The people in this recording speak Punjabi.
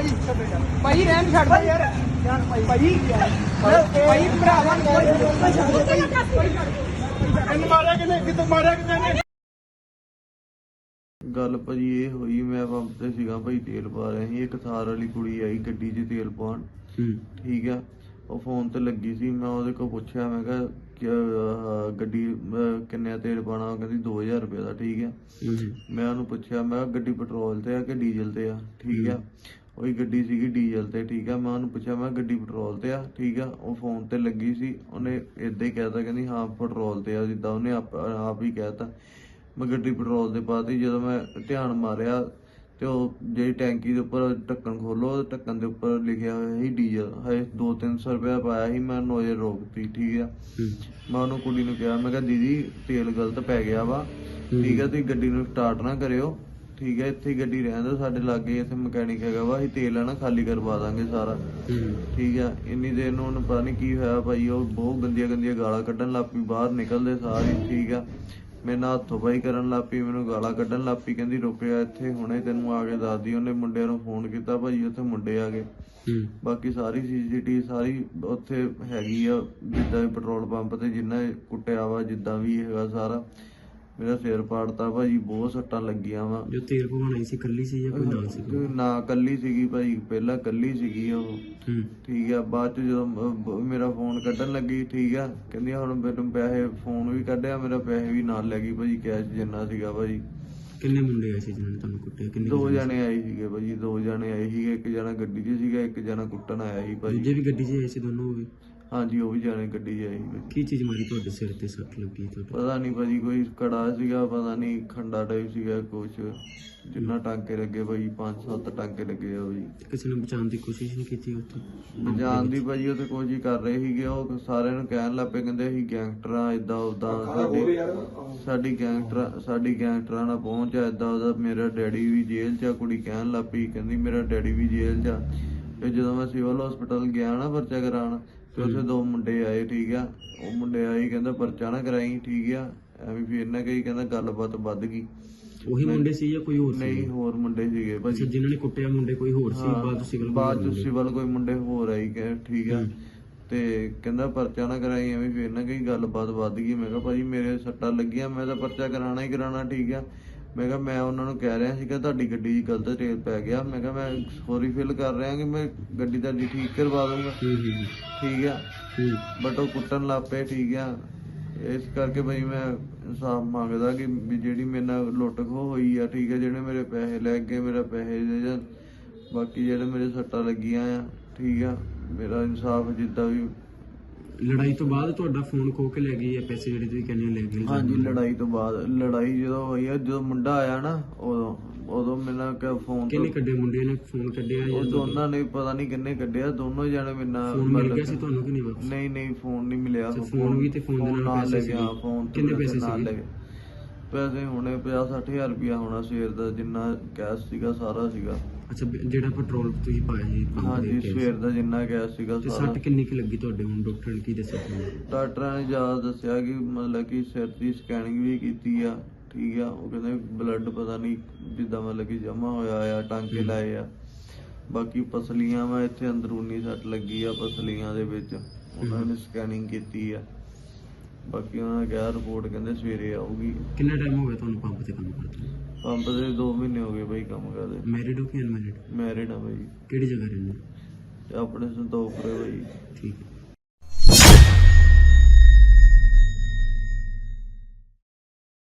ਭਾਈ ਭਾਈ ਰਹਿਣ ਛੱਡ ਦੇ ਯਾਰ। ਯਾਰ ਭਾਈ ਭਾਈ। ਭਾਈ ਭਰਾਵਾ ਕਿੰਨ ਮਾਰਿਆ ਕਿਨੇ ਕਿਤੋਂ ਮਾਰਿਆ ਕਿਨੇ ਗੱਲ ਭਾਜੀ ਇਹ ਹੋਈ ਮੈਂ ਪੰਪ ਤੇ ਸੀਗਾ ਭਾਈ ਤੇਲ ਪਾ ਰਿਹਾ ਸੀ। ਇੱਕ ਥਾਰ ਵਾਲੀ ਕੁੜੀ ਆਈ ਗੱਡੀ 'ਚ ਤੇਲ ਪਾਉਣ। ਠੀਕ ਆ? ਉਹ ਫੋਨ ਤੇ ਲੱਗੀ ਸੀ ਮੈਂ ਉਹਦੇ ਕੋਲ ਪੁੱਛਿਆ ਮੈਂ ਕਿਹਾ ਕਿ ਆਹ, ਗੱਡੀ ਅਹ, ਕਿੰਨੇ ਦਾ ਤੇਲ ਪਾਣਾ ਕਹਿੰਦੀ 2000 ਰੁਪਏ ਦਾ ਠੀਕ ਆ? ਮੈਂ ਉਹਨੂੰ ਪੁੱਛਿਆ ਮੈਂ ਕਿਹਾ ਗੱਡੀ ਪੈਟਰੋਲ ਤੇ ਆ ਕਿ ਡੀਜ਼ਲ ਤੇ ਆ? ਠੀਕ ਆ? ਉਹੀ ਗੱਡੀ ਸੀਗੀ ਡੀਜ਼ਲ ਤੇ ਠੀਕ ਆ। ਮੈਂ ਉਹਨੂੰ ਪੁੱਛਿਆ ਮੈਂ ਗੱਡੀ ਪੈਟਰੋਲ ਤੇ ਆ ਠੀਕ ਆ। ਉਹ ਫੋਨ ਤੇ ਲੱਗੀ ਸੀ। ਉਹਨੇ ਇਦਾਂ ਹੀ ਕਹਿਤਾ ਕਹਿੰਦੀ ਹਾਂ ਪੈਟਰੋਲ ਤੇ ਆ ਜਿੱਦਾਂ ਉਹਨੇ ਆਪ ਆਪ ਹੀ ਕਹਿਤਾ। ਮੈਂ ਗੱਡੀ ਪੈਟਰੋਲ ਤੇ ਪਾਤੀ। ਜਦੋਂ ਮੈਂ ਧਿਆਨ ਮਾਰਿਆ ਤੇ ਉਹ ਜਿਹੜੀ ਟੈਂਕੀ ਦੇ ਉੱਪਰ ਢੱਕਣ ਖੋਲੋ ਢੱਕਣ ਦੇ ਉੱਪਰ ਲਿਖਿਆ ਹੋਇਆ ਸੀ ਡੀਜ਼ਲ। ਹੈ 2-300 ਰੁਪਇਆ ਪਾਇਆ ਸੀ ਮੈਂ ਨੋਜ਼ਰ ਰੋਕਤੀ ਠੀਕ ਆ। ਮੈਂ ਉਹਨੂੰ ਕੁੜੀ ਨੂੰ ਕਿਹਾ ਮੈਂ ਕਿਹਾ ਦੀਦੀ ਤੇਲ ਗਲਤ ਪੈ ਗਿਆ ਵਾ ਠੀਕ ਆ ਤੁਸੀਂ ਗੱਡੀ ਨੂੰ ਸਟਾਰਟ ਨਾ ਕਰਿਓ। ਠੀਕ ਹੈ ਇੱਥੇ ਹੀ ਗੱਡੀ ਰਹਿਣ ਦਿਓ ਸਾਡੇ ਲਾਗੇ ਇੱਥੇ ਮਕੈਨਿਕ ਹੈਗਾ ਵਾ ਅਸੀਂ ਤੇਲ ਆ ਨਾ ਖਾਲੀ ਕਰਵਾ ਦਾਂਗੇ ਸਾਰਾ। ਠੀਕ ਆ ਇੰਨੀ ਦੇਰ ਨੂੰ ਉਹਨੂੰ ਪਤਾ ਨਹੀਂ ਕੀ ਹੋਇਆ ਭਾਈ ਉਹ ਬਹੁਤ ਗੰਦੀਆਂ ਗੰਦੀਆਂ ਗਾਲਾਂ ਕੱਢਣ ਲੱਗ ਪਈ ਬਾਹਰ ਨਿਕਲਦੇ ਸਾਰੇ ਠੀਕ ਆ। ਮੇਰੇ ਨਾਲ ਹੱਥੋਂ ਪਾਈ ਕਰਨ ਲੱਗ ਪਈ ਮੈਨੂੰ ਗਾਲਾਂ ਕੱਢਣ ਲੱਗ ਪਈ ਕਹਿੰਦੀ ਰੁਕਿਆ ਇੱਥੇ ਹੁਣੇ ਤੈਨੂੰ ਆ ਕੇ ਦੱਸਦੀ ਉਹਨੇ ਮੁੰਡਿਆਂ ਨੂੰ ਫੋਨ ਕੀਤਾ ਭਾਈ ਉੱਥੇ ਮੁੰਡੇ ਆ ਗਏ। ਬਾਕੀ ਸਾਰੀ ਸੀਸੀਟੀ ਸਾਰੀ ਉੱਥੇ ਹੈਗੀ ਆ ਜਿੱਦਾਂ ਵੀ ਪੈਟਰੋਲ ਪੰਪ ਤੇ ਜਿੰਨਾ ਇਹ ਕੁੱਟਿਆ ਵਾ ਜਿੱਦਾਂ ਵੀ ਹੈਗਾ ਸਾਰਾ। ਮੇਰਾ ਸਿਰ ਪਾੜਤਾ ਭਾਜੀ ਬਹੁਤ ਸੱਟਾਂ ਲੱਗੀਆਂ ਵਾ। ਜੋ ਤੇਲ ਪਵਾਉਣ ਆਈ ਸੀ ਕੱਲੀ ਸੀ ਜਾਂ ਕੋਈ ਨਾਲ ਸੀ ਕੋਈ? ਨਾ ਕੱਲੀ ਸੀਗੀ ਭਾਈ ਪਹਿਲਾਂ ਕੱਲੀ ਸੀਗੀ ਉਹ। ਹੂੰ। ਠੀਕ ਆ ਬਾਅਦ ਚ ਜਦੋਂ ਮ- ਬ- ਮੇਰਾ ਫੋਨ ਕੱਢਣ ਲੱਗੀ ਠੀਕ ਆ। ਕਹਿੰਦੀ ਹੁਣ ਮੈਨੂੰ ਪੈਸੇ ਫੋਨ ਵੀ ਕੱਢਿਆ ਮੇਰਾ ਪੈਸੇ ਵੀ ਨਾਲ ਲੈ ਗਈ ਭਾਜੀ ਕੈਸ਼ ਜਿੰਨਾ ਸੀਗਾ ਭਾਜੀ। ਕਿੰਨੇ ਮੁੰਡੇ ਆਏ ਸੀ ਜਿਨ੍ਹਾਂ ਨੇ ਤੁਹਾਨੂੰ ਕੁੱਟਿਆ? ਕਿੰਨੇ ਦੋ ਜਣੇ ਆਏ ਸੀਗੇ ਭਾਜੀ ਦੋ ਜਣੇ ਆਏ ਸੀਗੇ ਇੱਕ ਜਣਾ ਗੱਡੀ 'ਚ ਸੀਗਾ ਇੱਕ ਜਣਾ ਕੁੱਟਣ ਆਇਆ ਸੀ ਭਾਜੀ। ਦੂਜੇ ਵੀ ਗੱਡੀ 'ਚ ਆਏ ਸੀ ਦੋਨੋਂ ਉਹ ਵੀ? ਹਾਂਜੀ ਉਹ ਵੀ ਜਾਣੇ ਗੱਡੀ 'ਚ ਭਾਜੀ ਕੀ ਚੀਜ਼ ਮਾਰੀ ਤੁਹਾਡੇ ਸਿਰ ਤੇ ਸੱਟ ਲੱਗੀ ਤੁਹਾਡੇ? ਪਤਾ ਨਹੀਂ ਭਾਜੀ ਕੋਈ ਕੜਾ ਸੀਗਾ ਪਤਾ ਨਹੀਂ ਖੰਡਾ ਟਾਈਪ ਸੀਗਾ ਕੁਛ। ਜਿੰਨਾ ਟਾਂਕੇ ਲੱਗੇ ਭਾਜੀ ਪੰਜ ਸੱਤ ਟਾਂਕੇ ਲੱਗੇ ਆ ਭਾਜੀ ਕਿਸੇ ਨੇ ਬਚਾਉਣ ਦੀ ਕੋਸ਼ਿਸ਼ ਨਹੀਂ ਕੀਤੀ ਉੱਥੇ? ਜਾਣ ਦੀ ਭਾਜੀ ਉਹ ਤੇ ਕੋਸ਼ਿਸ਼ ਕਰ ਰਹੇ ਸੀਗੇ ਉਹ ਸਾਰਿਆਂ ਨੂੰ ਕਹਿਣ ਲੱਗ ਪਏ ਕਹਿੰਦੇ ਅਸੀਂ ਗੈਂਗਸਟਰਾਂ ਇਦਾਂ ਉਦਾਂ ਸਾਡੀ ਸਾਡੀ ਗੈਂਗਸਟਰ ਸਾਡੀ ਗੈਂਗਸਟਰਾਂ ਨਾਲ ਪਹੁੰਚ ਆ ਇਦਾਂ ਉਹਦਾ ਮੇਰਾ ਡੈਡੀ ਵੀ ਜੇਲ੍ਹ 'ਚ ਆ ਕੁੜੀ ਕਹਿਣ ਲੱਗ ਪਈ ਕਹਿੰਦੀ ਮੇਰਾ ਡੈਡੀ ਵੀ ਜੇਲ੍ਹ 'ਚ ਆ। ਤੇ ਜਦੋਂ ਮੈਂ ਸਿਵਲ ਹਸਪੀਟਲ ਗਿਆ ਨਾ ਪਰਚਾ ਕਰਾਉਣ ਤੇ ਉੱਥੇ ਦੋ ਮੁੰਡੇ ਆਏ ਠੀਕ ਆ। ਉਹ ਮੁੰਡੇ ਆਏ ਕਹਿੰਦਾ ਪਰਚਾ ਨਾ ਕਰਾਈ ਠੀਕ ਆ। ਐਵੇਂ ਫਿਰ ਨਾ ਕਹੀ ਕਹਿੰਦਾ ਗੱਲਬਾਤ ਵੱਧ ਗਈ। ਉਹੀ ਮੁੰਡੇ ਸੀ ਜਾਂ ਕੋਈ ਹੋਰ ਸੀ ਨਹੀਂ ਹੋਰ ਮੁੰਡੇ ਸੀਗੇ ਭਾਜੀ। ਅੱਛਾ ਜਿਨ੍ਹਾਂ ਨੇ ਕੁੱਟਿਆ ਮੁੰਡੇ ਕੋਈ ਹੋਰ ਸੀ? ਬਾਅਦ ਚ ਸਿਵਲ ਬਾਅਦ ਚ ਸਿਵਲ ਕੋਈ ਮੁੰਡੇ ਹੋਰ ਆਈ ਕਿ ਠੀਕ ਆ। ਤੇ ਕਹਿੰਦਾ ਪਰਚਾ ਨਾ ਕਰਾਈ ਐਵੇਂ ਫੇਰ ਨਾ ਕਈ ਗੱਲਬਾਤ ਵੱਧ ਗਈ। ਮੈਂ ਕਿਹਾ ਭਾਜੀ ਮੇਰੇ ਸੱਟਾਂ ਲੱਗੀਆਂ ਮੈਂ ਤਾਂ ਪਰਚਾ ਕਰਾਣਾ ਹੀ ਕਰਾਣਾ ਠੀਕ ਆ। ਮੈਂ ਕਿਹਾ ਮੈਂ ਉਹਨਾਂ ਨੂੰ ਕਹਿ ਰਿਹਾ ਸੀਗਾ ਤੁਹਾਡੀ ਗੱਡੀ 'ਚ ਗਲਤ ਤੇਲ ਪੈ ਗਿਆ। ਮੈਂ ਕਿਹਾ ਮੈਂ ਸੌਰੀ ਫੀਲ ਕਰ ਰਿਹਾ ਕਿ ਮੈਂ ਗੱਡੀ ਤੁਹਾਡੀ ਠੀਕ ਕਰਵਾ ਦੂੰਗਾ ਠੀਕ ਆ? ਬਟ ਉਹ ਕੁੱਟਣ ਲੱਗ ਪਏ ਠੀਕ ਆ? ਇਸ ਕਰਕੇ ਭਾਈ ਮੈਂ ਇਨਸਾਫ ਮੰਗਦਾ ਕਿ ਵੀ ਜਿਹੜੀ ਮੇਰੇ ਨਾਲ ਲੁੱਟ ਖੋਹ ਹੋਈ ਆ ਠੀਕ ਆ ਜਿਹੜੇ ਮੇਰੇ ਪੈਸੇ ਲੈ ਗਏ ਮੇਰਾ ਪੈਸੇ ਦੇ ਜਾਂ ਬਾਕੀ ਜਿਹੜੇ ਮੇਰੇ ਸੱਟਾਂ ਲੱਗੀਆਂ ਆ ਠੀਕ ਆ? ਮੇਰਾ ਇਨਸਾਫ ਜਿੱਦਾਂ ਵੀ ਲੜਾਈ ਤੋਂ ਬਾਅਦ ਤੁਹਾਡਾ ਫੋਨ ਖੋ ਕੇ ਲੈ ਗਈ ਹੈ ਪੈਸੇ ਜਿਹੜੇ ਤੁਸੀਂ ਕਹਿੰਦੇ ਹੋ ਲੈ ਗਏ? ਹਾਂਜੀ ਲੜਾਈ ਤੋਂ ਬਾਅਦ ਲੜਾਈ ਜਦੋਂ ਹੋਈ ਆ ਜਦੋਂ ਮੁੰਡਾ ਆਇਆ ਨਾ ਉਦੋਂ ਉਦੋਂ ਮੈਨੂੰ ਕਿ ਫੋਨ ਕਿੰਨੇ ਕੱਢੇ ਮੁੰਡੇ ਨੇ ਫੋਨ ਕੱਢਿਆ ਉਹ ਜਾਂ ਦੋਨਾਂ ਨੇ ਪਤਾ ਨਹੀਂ ਕਿੰਨੇ ਕੱਢਿਆ ਦੋਨੋਂ ਜਣੇ ਮੇਰੇ ਨਾਲ ਫੋਨ ਮਿਲ ਗਿਆ ਸੀ ਤੁਹਾਨੂੰ ਕਿ ਨਹੀਂ ਵਾਪਸ? ਨਹੀਂ ਨਹੀਂ ਫੋਨ ਨਹੀਂ ਮਿਲਿਆ। ਫੋਨ ਵੀ ਤੇ ਫੋਨ ਦੇ ਨਾਲ ਪੈਸੇ ਫੋਨ ਤੇ ਕਿੰਨੇ ਪੈਸੇ ਗਿਆ। ਪੈਸੇ ਹੁਣੇ 50 60000 ਰੁਪਇਆ ਹੋਣਾ ਸਵੇਰ ਦਾ ਜਿੰਨਾ ਕੈਸ਼ ਸੀਗਾ ਸਾਰਾ ਸੀਗਾ। ਅੱਛਾ ਬ- ਜਿਹੜਾ ਪੈਟਰੋਲ ਤੁਸੀਂ ਪਾਇਆ ਸੀ ਪੰਪ ਦੇ ਹਾਂਜੀ ਉੱਤੇ। ਸਵੇਰ ਦਾ ਜਿੰਨਾ ਕੈਸ਼ ਸੀਗਾ ਤੇ ਸਾਰਾ। ਸੱਟ ਕਿੰਨੀ ਕੁ ਲੱਗੀ ਤੁਹਾਡੇ ਹੁਣ? ਡਾਕਟਰ ਨੇ ਕੀ ਦੱਸਿਆ ਤੁਹਾਨੂੰ? ਡਾਕਟਰਾਂ ਨੇ ਜ਼ਿਆਦਾ ਦੱਸਿਆ ਕਿ ਮਤਲਬ ਕਿ ਸਿਰ ਦੀ ਸਕੈਨਿੰਗ ਵੀ ਕੀਤੀ ਆ ਠੀਕ ਆ। ਉਹ ਕਹਿੰਦੇ ਬਲੱਡ ਪਤਾ ਨਹੀਂ ਜਿੱਦਾਂ ਮਤਲਬ ਕਿ ਜਮਾ ਹੋਇਆ ਆ ਟਾਂਕੇ ਲਾਏ ਆ। ਬਾਕੀ ਪਸਲੀਆਂ ਵਾ ਇੱਥੇ ਅੰਦਰੂਨੀ ਸੱਟ ਲੱਗੀ ਆ ਪਸਲੀਆਂ ਦੇ ਵਿੱਚ। ਉਹਨਾਂ ਨੇ ਸਕੈਨਿੰਗ ਕੀਤੀ ਆ। ਬਾਕੀ ਉਹਨਾਂ ਨੇ ਕਿਹਾ ਰਿਪੋਰਟ ਕਹਿੰਦੇ ਸਵੇਰੇ ਆਊਗੀ। ਕਿੰਨਾ ਟਾਈਮ ਹੋ ਗਿਆ ਤੁਹਾਨੂੰ ਪੰਪ ਤੇ ਕੰਮ ਕਰਦੇ ਪੰਪ ਦੇ 2 ਮਹੀਨੇ ਹੋ ਗਏ ਬਈ ਕੰਮ ਕਰਦੇ। ਮੈਰਿਡ ਹੋ ਕਿ ਅਨਮੈਰਿਡ ਮੈਰਿਡ ਆ ਬਈ। ਕਿਹੜੀ ਜਗ੍ਹਾ ਰਹਿੰਦੇ? ਹੋ? ਤੇ ਆਪਣੇ ਸੰਤੋਖਪੁਰੇ ਬਈ। ਠੀਕ ਹੈ।